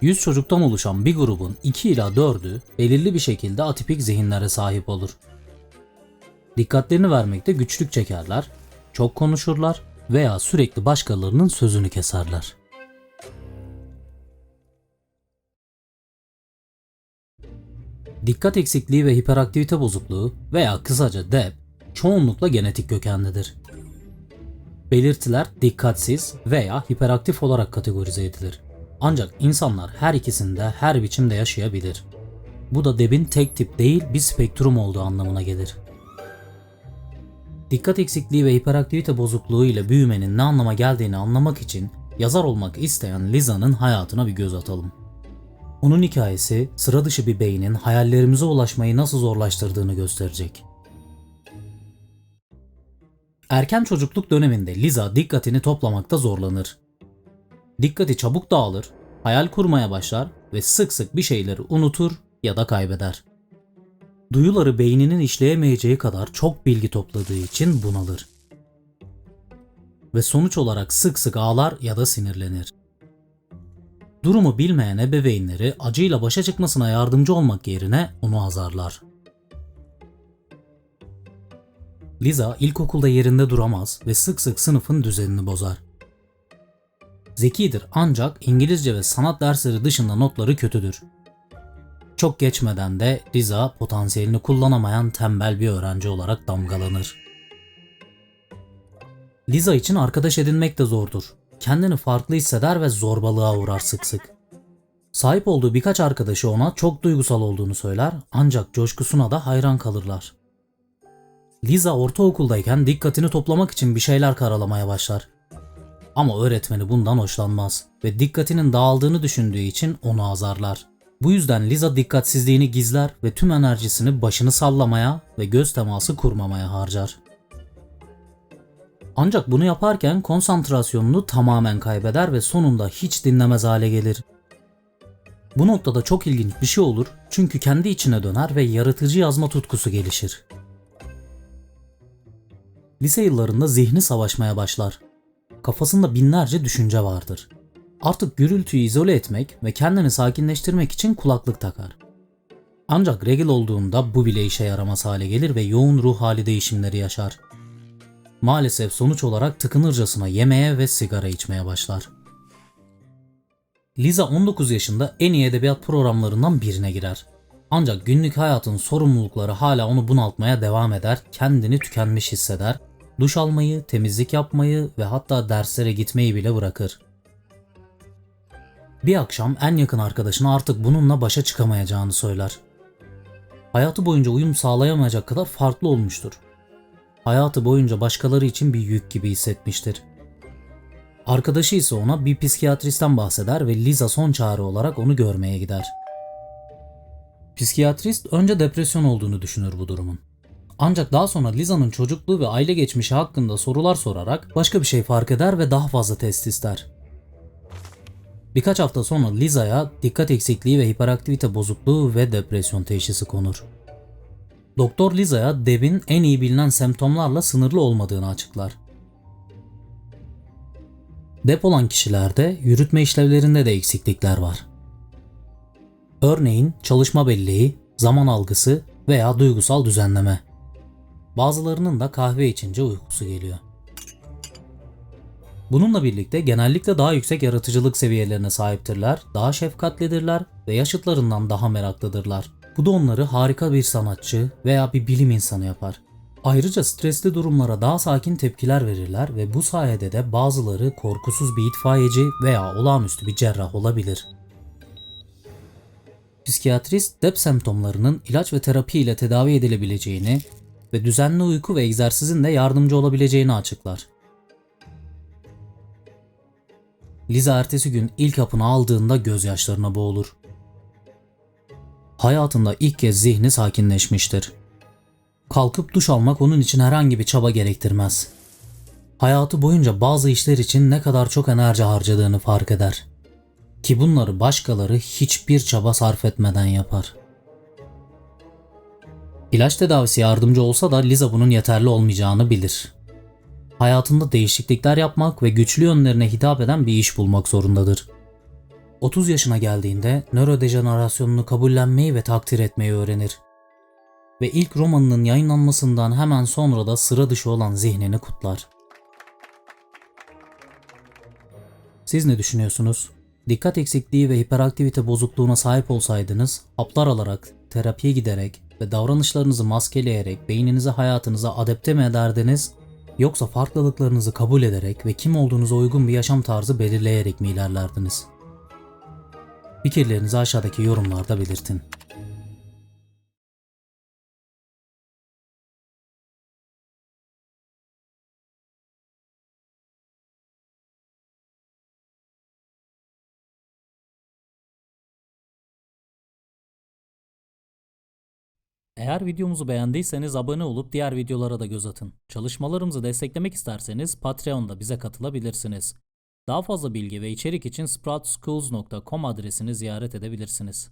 100 çocuktan oluşan bir grubun 2 ila 4'ü belirli bir şekilde atipik zihinlere sahip olur. Dikkatlerini vermekte güçlük çekerler, çok konuşurlar veya sürekli başkalarının sözünü keserler. Dikkat eksikliği ve hiperaktivite bozukluğu veya kısaca DEB çoğunlukla genetik kökenlidir. Belirtiler dikkatsiz veya hiperaktif olarak kategorize edilir. Ancak insanlar her ikisinde her biçimde yaşayabilir. Bu da DEB'in tek tip değil bir spektrum olduğu anlamına gelir. Dikkat eksikliği ve hiperaktivite bozukluğu ile büyümenin ne anlama geldiğini anlamak için yazar olmak isteyen Liza'nın hayatına bir göz atalım. Onun hikayesi sıra dışı bir beynin hayallerimize ulaşmayı nasıl zorlaştırdığını gösterecek. Erken çocukluk döneminde Liza dikkatini toplamakta zorlanır. Dikkati çabuk dağılır, hayal kurmaya başlar ve sık sık bir şeyleri unutur ya da kaybeder. Duyuları beyninin işleyemeyeceği kadar çok bilgi topladığı için bunalır. Ve sonuç olarak sık sık ağlar ya da sinirlenir. Durumu bilmeyen ebeveynleri acıyla başa çıkmasına yardımcı olmak yerine onu azarlar. Liza ilkokulda yerinde duramaz ve sık sık sınıfın düzenini bozar. Zekidir ancak İngilizce ve sanat dersleri dışında notları kötüdür. Çok geçmeden de Liza potansiyelini kullanamayan tembel bir öğrenci olarak damgalanır. Liza için arkadaş edinmek de zordur. Kendini farklı hisseder ve zorbalığa uğrar sık sık. Sahip olduğu birkaç arkadaşı ona çok duygusal olduğunu söyler ancak coşkusuna da hayran kalırlar. Liza ortaokuldayken dikkatini toplamak için bir şeyler karalamaya başlar. Ama öğretmeni bundan hoşlanmaz ve dikkatinin dağıldığını düşündüğü için onu azarlar. Bu yüzden Liza dikkatsizliğini gizler ve tüm enerjisini başını sallamaya ve göz teması kurmamaya harcar. Ancak bunu yaparken konsantrasyonunu tamamen kaybeder ve sonunda hiç dinlemez hale gelir. Bu noktada çok ilginç bir şey olur çünkü kendi içine döner ve yaratıcı yazma tutkusu gelişir. Lise yıllarında zihni savaşmaya başlar. Kafasında binlerce düşünce vardır. Artık gürültüyü izole etmek ve kendini sakinleştirmek için kulaklık takar. Ancak regl olduğunda bu bile işe yaramaz hale gelir ve yoğun ruh hali değişimleri yaşar. Maalesef sonuç olarak tıkınırcasına yemeye ve sigara içmeye başlar. Liza 19 yaşında en iyi edebiyat programlarından birine girer. Ancak günlük hayatın sorumlulukları hala onu bunaltmaya devam eder, kendini tükenmiş hisseder, duş almayı, temizlik yapmayı ve hatta derslere gitmeyi bile bırakır. Bir akşam en yakın arkadaşına artık bununla başa çıkamayacağını söyler. Hayatı boyunca uyum sağlayamayacak kadar farklı olmuştur. Hayatı boyunca başkaları için bir yük gibi hissetmiştir. Arkadaşı ise ona bir psikiyatristten bahseder ve Liza son çare olarak onu görmeye gider. Psikiyatrist önce depresyon olduğunu düşünür bu durumun. Ancak daha sonra Liza'nın çocukluğu ve aile geçmişi hakkında sorular sorarak başka bir şey fark eder ve daha fazla test ister. Birkaç hafta sonra Liza'ya dikkat eksikliği ve hiperaktivite bozukluğu ve depresyon teşhisi konur. Doktor Liza'ya Deb'in en iyi bilinen semptomlarla sınırlı olmadığını açıklar. Dep olan kişilerde yürütme işlevlerinde de eksiklikler var. Örneğin çalışma belleği, zaman algısı veya duygusal düzenleme. Bazılarının da kahve içince uykusu geliyor. Bununla birlikte genellikle daha yüksek yaratıcılık seviyelerine sahiptirler, daha şefkatlidirler ve yaşıtlarından daha meraklıdırlar. Bu da onları harika bir sanatçı veya bir bilim insanı yapar. Ayrıca stresli durumlara daha sakin tepkiler verirler ve bu sayede de bazıları korkusuz bir itfaiyeci veya olağanüstü bir cerrah olabilir. Psikiyatrist dep semptomlarının ilaç ve terapi ile tedavi edilebileceğini ve düzenli uyku ve egzersizin de yardımcı olabileceğini açıklar. Liza ertesi gün ilk hapını aldığında gözyaşlarına boğulur. Hayatında ilk kez zihni sakinleşmiştir. Kalkıp duş almak onun için herhangi bir çaba gerektirmez. Hayatı boyunca bazı işler için ne kadar çok enerji harcadığını fark eder. Ki bunları başkaları hiçbir çaba sarf etmeden yapar. İlaç tedavisi yardımcı olsa da Liza bunun yeterli olmayacağını bilir. Hayatında değişiklikler yapmak ve güçlü yönlerine hitap eden bir iş bulmak zorundadır. 30 yaşına geldiğinde nörodejenerasyonunu kabullenmeyi ve takdir etmeyi öğrenir. Ve ilk romanının yayınlanmasından hemen sonra da sıra dışı olan zihnini kutlar. Siz ne düşünüyorsunuz? Dikkat eksikliği ve hiperaktivite bozukluğuna sahip olsaydınız, haplar alarak, terapiye giderek ve davranışlarınızı maskeleyerek beyninizi hayatınıza adapte mi ederdiniz yoksa farklılıklarınızı kabul ederek ve kim olduğunuza uygun bir yaşam tarzı belirleyerek mi ilerlerdiniz? Fikirlerinizi aşağıdaki yorumlarda belirtin. Eğer videomuzu beğendiyseniz abone olup diğer videolara da göz atın. Çalışmalarımızı desteklemek isterseniz Patreon'da bize katılabilirsiniz. Daha fazla bilgi ve içerik için sproutschools.com adresini ziyaret edebilirsiniz.